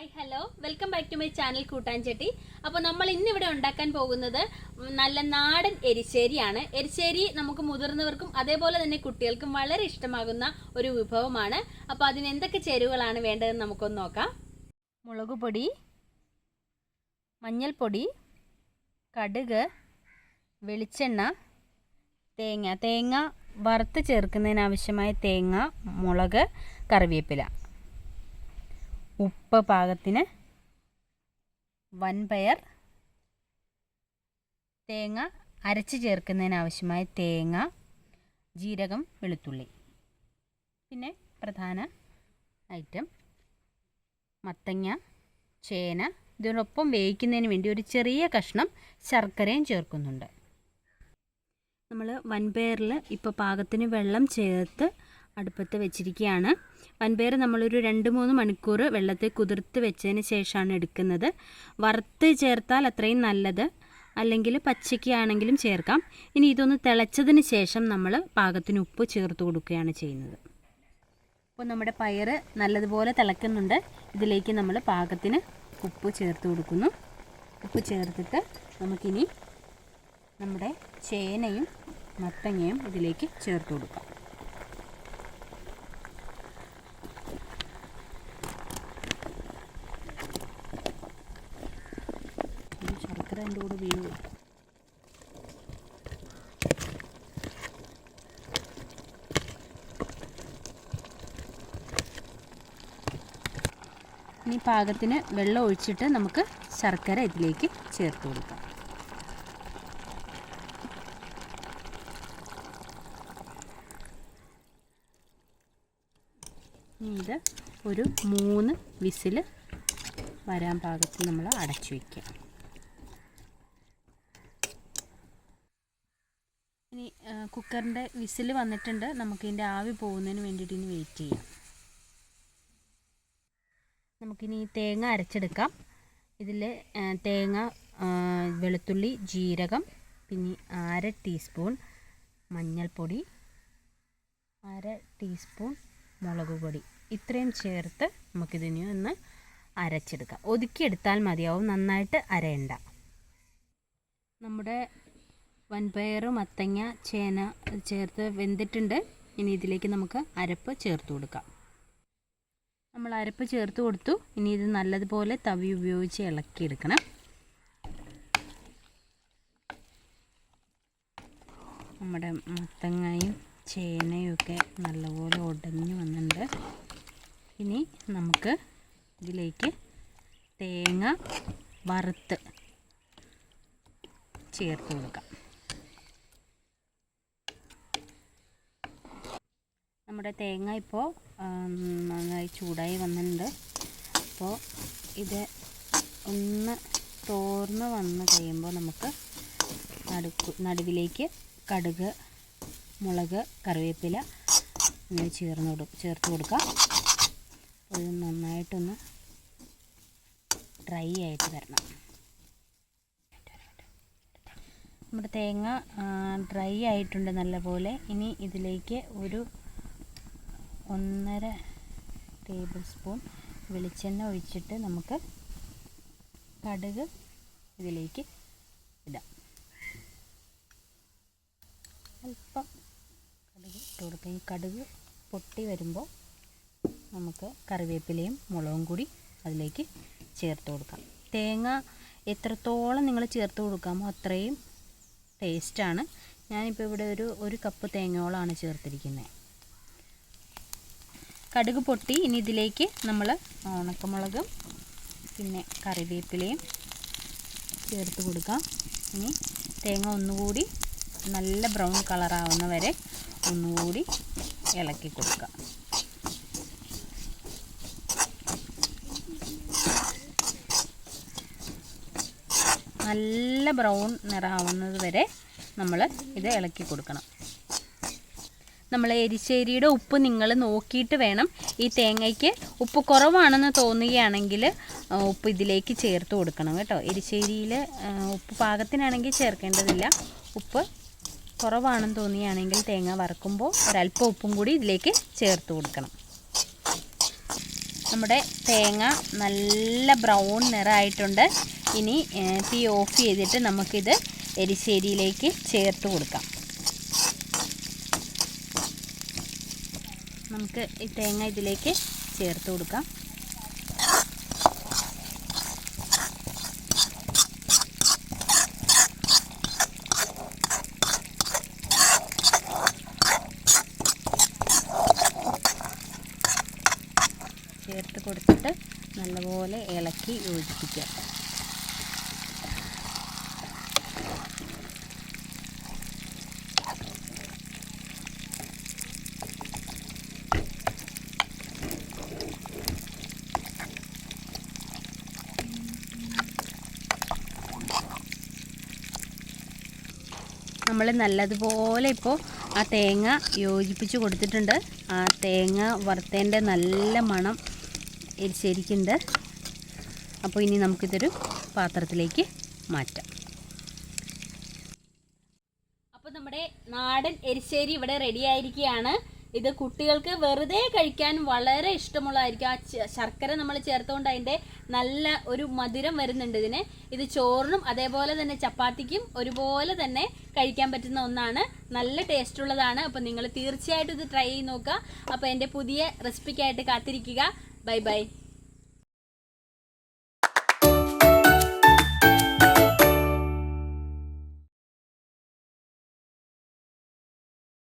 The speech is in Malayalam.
Hi hello welcome back to my channel കൂട്ടാഞ്ചട്ടി അപ്പോൾ നമ്മൾ ഇന്നിവിടെ ഉണ്ടാക്കാൻ പോകുന്നത് നല്ല നാടൻ എരിശ്ശേരിയാണ്. എരിശ്ശേരി നമുക്ക് മുതിർന്നവർക്കും അതേപോലെ തന്നെ കുട്ടികൾക്കും വളരെ ഇഷ്ടമാകുന്ന ഒരു വിഭവമാണ്. അപ്പോൾ അതിന് എന്തൊക്കെ ചേരുവകളാണ് വേണ്ടതെന്ന് നമുക്കൊന്ന് നോക്കാം. മുളക് പൊടി മഞ്ഞൾപ്പൊടി കടുക് വെളിച്ചെണ്ണ തേങ്ങ. തേങ്ങ വറുത്ത് ചേർക്കുന്നതിനാവശ്യമായ തേങ്ങ മുളക് കറിവേപ്പില. ഉപ്പ് പാകത്തിന് വൻപയർ തേങ്ങ അരച്ച് ചേർക്കുന്നതിനാവശ്യമായ തേങ്ങ ജീരകം വെളുത്തുള്ളി. പിന്നെ പ്രധാന ഐറ്റം മത്തങ്ങ ചേന. ഇതിനൊപ്പം വേവിക്കുന്നതിന് വേണ്ടി ഒരു ചെറിയ കഷ്ണം ശർക്കരയും ചേർക്കുന്നുണ്ട്. നമ്മൾ വൻപയറിൽ ഇപ്പോൾ പാകത്തിന് വെള്ളം ചേർത്ത് അടുപ്പത്ത് വെച്ചിരിക്കുകയാണ്. വൻപയർ നമ്മളൊരു രണ്ട് മൂന്ന് മണിക്കൂർ വെള്ളത്തിൽ കുതിർത്ത് വെച്ചതിന് ശേഷമാണ് എടുക്കുന്നത്. വറുത്ത് ചേർത്താൽ അത്രയും നല്ലത്. അല്ലെങ്കിൽ പച്ചയ്ക്ക് ആണെങ്കിലും ചേർക്കാം. ഇനി ഇതൊന്ന് തിളച്ചതിന് ശേഷം നമ്മൾ പാകത്തിന് ഉപ്പ് ചേർത്ത് കൊടുക്കുകയാണ് ചെയ്യുന്നത്. അപ്പോൾ നമ്മുടെ പയർ നല്ലതുപോലെ തിളക്കുന്നുണ്ട്. ഇതിലേക്ക് നമ്മൾ പാകത്തിന് ഉപ്പ് ചേർത്ത് കൊടുക്കുന്നു. ഉപ്പ് ചേർത്തിട്ട് നമുക്കിനി നമ്മുടെ ചേനയും മത്തങ്ങയും ഇതിലേക്ക് ചേർത്ത് കൊടുക്കാം ഈ ശർക്കര എന്റെ കൂടെ വീഴും ഇനി പാകത്തിന് വെള്ളം ഒഴിച്ചിട്ട് നമുക്ക് ശർക്കര ഇതിലേക്ക് ചേർത്ത് കൊടുക്കാം. ഇത് ഒരു മൂന്ന് വിസിൽ വരാൻ പാകത്തിൽ നമ്മൾ അടച്ചു വയ്ക്കുക ഇനി കുക്കറിന്റെ വിസിൽ വന്നിട്ടുണ്ട്. നമുക്കിതിന്റെ ആവി പോകുന്നതിന് വേണ്ടിയിട്ട് ഇനി വെയിറ്റ് ചെയ്യാം. നമുക്കിനി തേങ്ങ അരച്ചെടുക്കാം. ഇതിൽ തേങ്ങ വെളുത്തുള്ളി ജീരകം പിന്നെ അര ടീസ്പൂൺ മഞ്ഞൾപ്പൊടി അര ടീസ്പൂൺ മുളക് പൊടി. ഇത്രയും ചേർത്ത് നമുക്കിതിനെ ഒന്ന് അരച്ചെടുക്കാം. ഒതുക്കിയെടുത്താൽ മതിയാവും നന്നായിട്ട് അരയണ്ട. നമ്മുടെ വൻപയർ മത്തങ്ങ ചേന ചേർത്ത് വെന്തിട്ടുണ്ട്. ഇനി ഇതിലേക്ക് നമുക്ക് അരപ്പ് ചേർത്ത് കൊടുക്കാം. നമ്മൾ അരപ്പ് ചേർത്ത് കൊടുത്തു. ഇനി ഇത് നല്ലതുപോലെ തവി ഉപയോഗിച്ച് ഇളക്കിയെടുക്കണം. നമ്മുടെ മത്തങ്ങയും ചേനയും ഒക്കെ നല്ലപോലെ ഉടഞ്ഞു വന്നിട്ടുണ്ട്. ഇനി നമുക്ക് ഇതിലേക്ക് തേങ്ങ വറുത്ത് ചേർത്ത് കൊടുക്കാം. നമ്മുടെ തേങ്ങ ഇപ്പോൾ നന്നായി ചൂടായി വന്നിട്ടുണ്ട്. അപ്പോൾ ഇത് ഒന്ന് തോർന്ന് വന്ന് കഴിയുമ്പോൾ നമുക്ക് നടുക്ക് നടുവിലേക്ക് കടുക് മുളക് കറിവേപ്പില ഇങ്ങനെ ചേർന്ന് കൊടുക്കും ചേർത്ത് കൊടുക്കാം. അപ്പോൾ ഇത് നന്നായിട്ടൊന്ന് ഡ്രൈ ആയിട്ട് വരണം. നമ്മുടെ തേങ്ങ ഡ്രൈ ആയിട്ടുണ്ട് നല്ലപോലെ. ഇനി ഇതിലേക്ക് ഒരു ഒന്നര ടേബിൾ സ്പൂൺ വെളിച്ചെണ്ണ ഒഴിച്ചിട്ട് നമുക്ക് കടുക് ഇതിലേക്ക് ഇടാം. അല്പം കടുക് ഇട്ട് കൊടുക്കാം. ഈ കടുക് പൊട്ടി വരുമ്പോൾ നമുക്ക് കറിവേപ്പിലയും മുളകും കൂടി അതിലേക്ക് ചേർത്ത് കൊടുക്കാം. തേങ്ങ എത്രത്തോളം നിങ്ങൾ ചേർത്ത് കൊടുക്കാമോ അത്രയും ടേസ്റ്റാണ് ഞാനിപ്പോൾ ഇവിടെ ഒരു ഒരു കപ്പ് തേങ്ങയോളമാണ് ചേർത്തിരിക്കുന്നത് കടുക് പൊട്ടി. ഇനി ഇതിലേക്ക് നമ്മൾ ഉണക്കമുളകും പിന്നെ കറിവേപ്പിലയും ചേർത്ത് കൊടുക്കാം. ഇനി തേങ്ങ ഒന്നുകൂടി നല്ല ബ്രൗൺ കളറാവുന്ന വരെ ഒന്നുകൂടി ഇളക്കി കൊടുക്കാം. നല്ല ബ്രൗൺ നിറാവുന്നത് വരെ നമ്മൾ ഇത് ഇളക്കി കൊടുക്കണം. നമ്മൾ എരിശ്ശേരിയുടെ ഉപ്പ് നിങ്ങൾ നോക്കിയിട്ട് വേണം ഈ തേങ്ങയ്ക്ക്. ഉപ്പ് കുറവാണെന്ന് തോന്നുകയാണെങ്കിൽ ഉപ്പ് ഇതിലേക്ക് ചേർത്ത് കൊടുക്കണം കേട്ടോ. എരിശ്ശേരിയിൽ ഉപ്പ് പാകത്തിനാണെങ്കിൽ ചേർക്കേണ്ടതില്ല. ഉപ്പ് കുറവാണെന്ന് തോന്നുകയാണെങ്കിൽ തേങ്ങ വറുക്കുമ്പോൾ ഒരല്പം ഉപ്പും കൂടി ഇതിലേക്ക് ചേർത്ത് കൊടുക്കണം. നമ്മുടെ തേങ്ങ നല്ല ബ്രൗൺ നിറമായിട്ടുണ്ട്. ഇനി തീ ഓഫ് ചെയ്തിട്ട് നമുക്കിത് എരിശ്ശേരിയിലേക്ക് ചേർത്ത് കൊടുക്കാം. നമുക്ക് ഈ തേങ്ങ ഇതിലേക്ക് ചേർത്ത് കൊടുക്കാം. ചേർത്ത് കൊടുത്തിട്ട് നല്ലപോലെ ഇളക്കി യോജിപ്പിക്കുക നമ്മൾ നല്ലതുപോലെ ഇപ്പോൾ ആ തേങ്ങ യോജിപ്പിച്ച് കൊടുത്തിട്ടുണ്ട്. ആ തേങ്ങ വറുത്തേന്റെ നല്ല മണം ശരിക്കുണ്ട്. അപ്പോൾ ഇനി നമുക്കിതൊരു പാത്രത്തിലേക്ക് മാറ്റാം. അപ്പോൾ നമ്മുടെ നാടൻ എരിശ്ശേരി ഇവിടെ റെഡി ആയിരിക്കുകയാണ്. ഇത് കുട്ടികൾക്ക് വെറുതെ കഴിക്കാൻ വളരെ ഇഷ്ടമുള്ളതായിരിക്കും. ആ ശർക്കര നമ്മൾ ചേർത്തുകൊണ്ട് അതിന്റെ നല്ല ഒരു മധുരം വരുന്നുണ്ട് ഇതിന്. ഇത് ചോറിനും അതേപോലെ തന്നെ ചപ്പാത്തിക്കും ഒരുപോലെ തന്നെ കഴിക്കാൻ പറ്റുന്ന ഒന്നാണ്. നല്ല ടേസ്റ്റ് ഉള്ളതാണ്. അപ്പോൾ നിങ്ങൾ തീർച്ചയായിട്ടും ഇത് ട്രൈ ചെയ്ത് നോക്കുക. അപ്പോൾ എന്റെ പുതിയ റെസിപ്പിക്കായിട്ട് കാത്തിരിക്കുക. Bye bye